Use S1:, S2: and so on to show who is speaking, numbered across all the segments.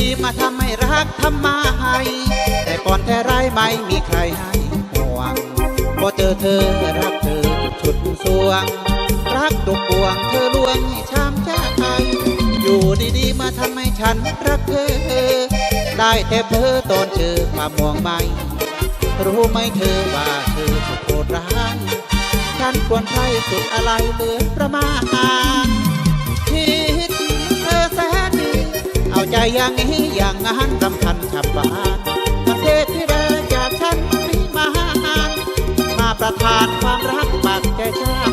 S1: ดีๆ มาทำให้รักทำมาให้แต่ก่อนแต่ไรยไม่มีใครให้ห่วงพอเจอเธอรักเธอชุดสวง รักตุกปวงเธอลวงให้ช้ำใจอยู่ดีๆ มาทำให้ฉันรักเธอ ได้แต่เพ้อตอนเจอความมองไม่รู้ไหมเธอว่าเธอสุดโหดร้ายฉันควรใช้สุดอะไรเหลือประมาณคิาใจอย่างนี้อย่างงานรำพันฉับหวานประเทศที่เดินจากฉันมีมามาประทานความรักปากใจฉัน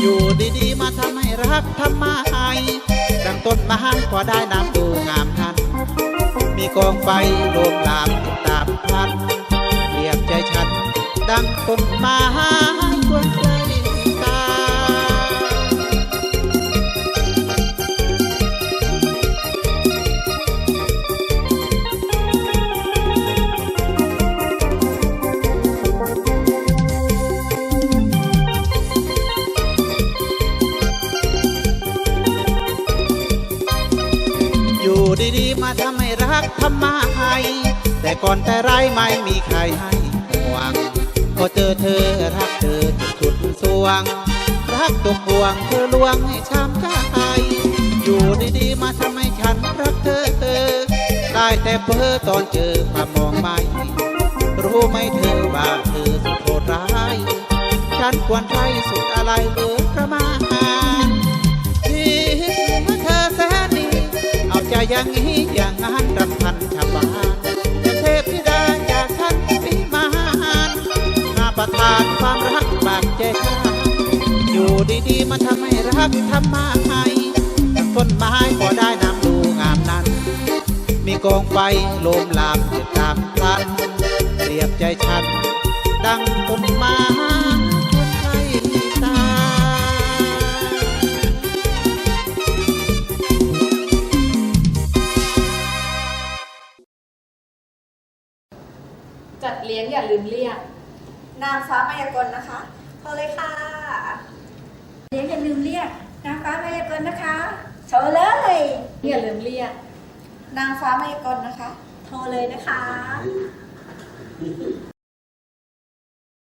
S1: อยู่ดีๆ มาทำให้รักทำไมดังต้นไม้พอได้น้ำดูงามทัน มีกองไฟโลมลามตามพันเรียกใจฉัน ดังต้นไม้ ดีๆ มาทำให้รักทำมาให้แต่ก่อนแต่ไรไม่มีใครให้ห่วงพอเจอเธอรักเธอจุดสุดสวง รักตัวพวงเธอลวงให้ช้ำใจอยู่ดีๆ มาทำให้ฉันรักเธอ ได้แต่เพ้อตอนเจอความมองไม่รู้ไหมเธอว่าเธอสุดโหดร้าย ฉันควรใช้สุดอะไรเลือ รำพันชาวบ้านเป็นเทพธิดาจากฉันวิมานมาประทานความรักบากใจข้าอยู่ดีๆมาทำให้รักทำมาให้ต้นไม้พอได้น้ำดูงามนั้น มีกองไฟโลมลามอยู่ตามพลันเรียบใจฉัน ดังต้นไม้
S2: จัดเลี้ยงอย่าลืมเรียก
S3: นางฟ้ามายากลนะคะโทรเลยค่ะ
S4: เลี้ยงอย่าลืมเรียกนางฟ้ามายากลนะคะโทรเลย
S2: อย่าลืมเรียก
S3: นางฟ้ามายากลนะคะ
S4: โทรเลยนะคะ
S3: น